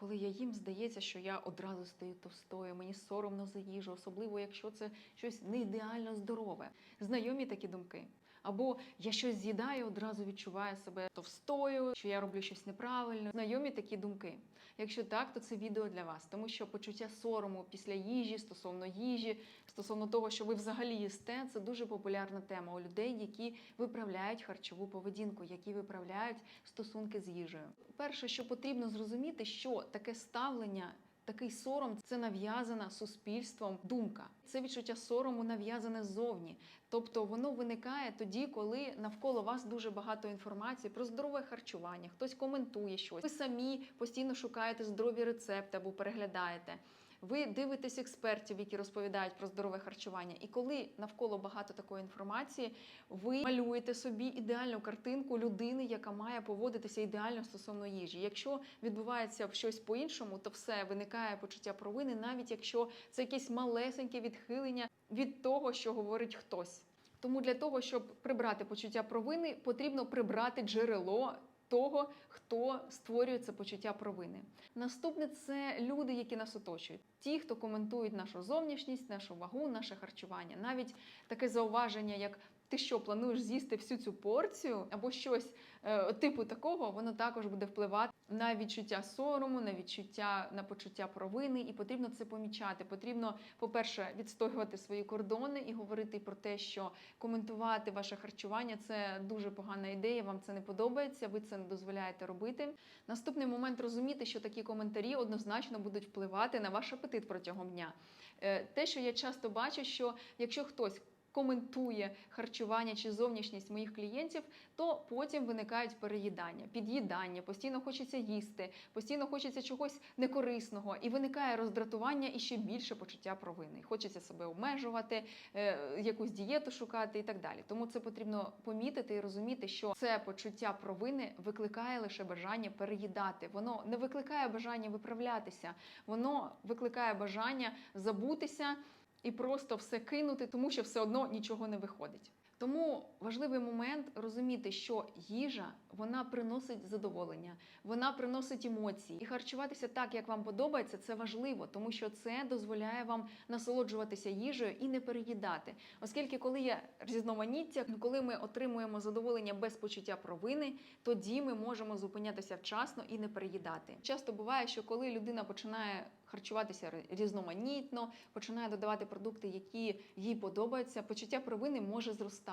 коли я їм, здається, що я одразу стаю товстою, мені соромно за їжу, особливо якщо це щось не ідеально здорове. Знайомі такі думки. Або я щось з'їдаю, одразу відчуваю себе товстою, що я роблю щось неправильно. Знайомі такі думки. Якщо так, то це відео для вас, тому що почуття сорому після їжі, стосовно їжі, стосовно того, що ви взагалі їсте, це дуже популярна тема у людей, які виправляють харчову поведінку, які виправляють стосунки з їжею. Перше, що потрібно зрозуміти, що таке ставлення. Такий сором це нав'язана суспільством думка. Це відчуття сорому нав'язане ззовні. Тобто воно виникає тоді, коли навколо вас дуже багато інформації про здорове харчування, хтось коментує щось. Ви самі постійно шукаєте здорові рецепти або переглядаєте. Ви дивитесь експертів, які розповідають про здорове харчування. І коли навколо багато такої інформації, ви малюєте собі ідеальну картинку людини, яка має поводитися ідеально стосовно їжі. Якщо відбувається щось по-іншому, то все виникає почуття провини, навіть якщо це якесь малесеньке відхилення від того, що говорить хтось. Тому для того, щоб прибрати почуття провини, потрібно прибрати джерело того, хто створює це почуття провини. Наступне це люди, які нас оточують. Ті, хто коментують нашу зовнішність, нашу вагу, наше харчування. Навіть таке зауваження, як ти що плануєш з'їсти всю цю порцію, або щось е, типу такого, воно також буде впливати на відчуття сорому, на відчуття на почуття провини, і потрібно це помічати. Потрібно, по-перше, відстоювати свої кордони і говорити про те, що коментувати ваше харчування це дуже погана ідея. Вам це не подобається, ви це не дозволяєте робити. Наступний момент розуміти, що такі коментарі однозначно будуть впливати на ваш апетит протягом дня. Е, Те, що я часто бачу, що якщо хтось коментує харчування чи зовнішність моїх клієнтів, то потім виникають переїдання, під'їдання, постійно хочеться їсти, постійно хочеться чогось некорисного, і виникає роздратування і ще більше почуття провини. Хочеться себе обмежувати, е, якусь дієту шукати і так далі. Тому це потрібно помітити і розуміти, що це почуття провини викликає лише бажання переїдати. Воно не викликає бажання виправлятися, воно викликає бажання забутися і просто все кинути, тому що все одно нічого не виходить. Тому важливий момент розуміти, що їжа вона приносить задоволення, вона приносить емоції. І харчуватися так, як вам подобається, це важливо, тому що це дозволяє вам насолоджуватися їжею і не переїдати. Оскільки, коли є різноманіття, коли ми отримуємо задоволення без почуття провини, тоді ми можемо зупинятися вчасно і не переїдати. Часто буває, що коли людина починає харчуватися різноманітно, починає додавати продукти, які їй подобаються, почуття провини може зростати.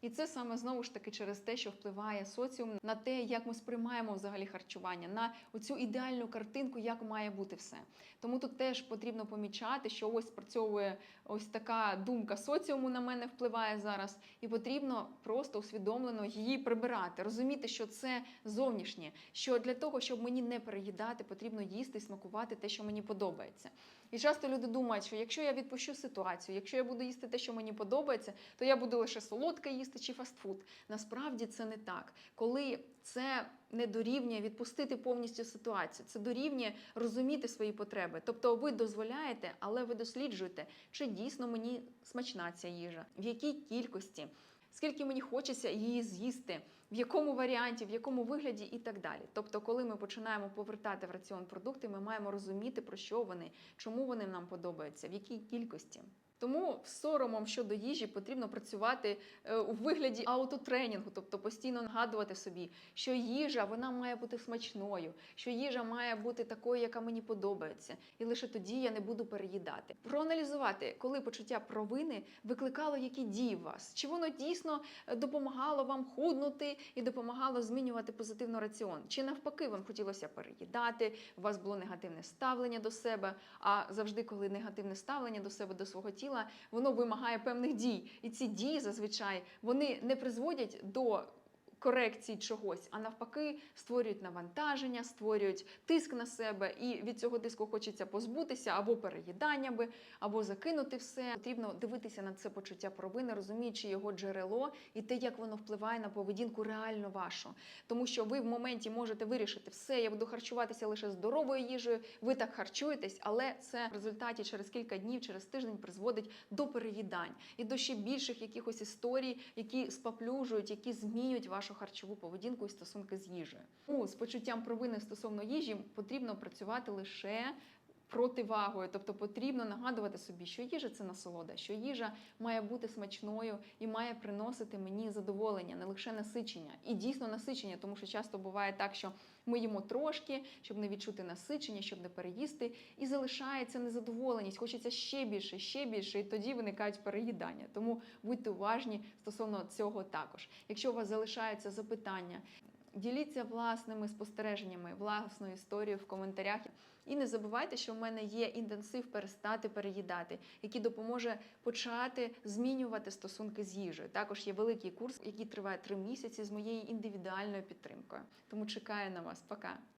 І це саме знову ж таки через те, що впливає соціум на те, як ми сприймаємо взагалі харчування, на оцю ідеальну картинку, як має бути все. Тому тут теж потрібно помічати, що ось спрацьовує ось така думка соціуму на мене впливає зараз, і потрібно просто усвідомлено її прибирати, розуміти, що це зовнішнє, що для того, щоб мені не переїдати, потрібно їсти і смакувати те, що мені подобається. І часто люди думають, що якщо я відпущу ситуацію, якщо я буду їсти те, що мені подобається, то я буду лише солодке їсти чи фастфуд. Насправді це не так. Коли це не дорівнює відпустити повністю ситуацію, це дорівнює розуміти свої потреби. Тобто ви дозволяєте, але ви досліджуєте, чи дійсно мені смачна ця їжа, в якій кількості. Скільки мені хочеться її з'їсти, в якому варіанті, в якому вигляді і так далі. Тобто, коли ми починаємо повертати в раціон продукти, ми маємо розуміти, про що вони, чому вони нам подобаються, в якій кількості. Тому соромом щодо їжі потрібно працювати е, у вигляді аутотренінгу, тобто постійно нагадувати собі, що їжа вона має бути смачною, що їжа має бути такою, яка мені подобається, і лише тоді я не буду переїдати. Проаналізувати, коли почуття провини викликало які дії в вас, чи воно дійсно е, допомагало вам худнути і допомагало змінювати позитивно раціон, чи навпаки вам хотілося переїдати, у вас було негативне ставлення до себе. А завжди, коли негативне ставлення до себе, до свого тіла тіла, воно вимагає певних дій. І ці дії зазвичай вони не призводять до корекції чогось, а навпаки, створюють навантаження, створюють тиск на себе, і від цього тиску хочеться позбутися або переїданнями, або закинути все. Потрібно дивитися на це почуття провини, розуміючи його джерело і те, як воно впливає на поведінку реально вашу. Тому що ви в моменті можете вирішити все, я буду харчуватися лише здоровою їжею, ви так харчуєтесь, але це в результаті через кілька днів, через тиждень призводить до переїдань і до ще більших якихось історій, які споплюжують, які змінюють вашу вашу харчову поведінку і стосунки з їжею. у з почуттям провини стосовно їжі потрібно працювати лише противагою, тобто потрібно нагадувати собі, що їжа це насолода, що їжа має бути смачною і має приносити мені задоволення, не лише насичення. І дійсно насичення, тому що часто буває так, що ми їмо трошки, щоб не відчути насичення, щоб не переїсти, і залишається незадоволеність. Хочеться ще більше, ще більше, і тоді виникають переїдання. Тому будьте уважні стосовно цього також. Якщо у вас залишаються запитання, діліться власними спостереженнями, власною історією в коментарях. І не забувайте, що в мене є інтенсив перестати переїдати, який допоможе почати змінювати стосунки з їжею. Також є великий курс, який триває три місяці з моєю індивідуальною підтримкою. Тому чекаю на вас. Пока.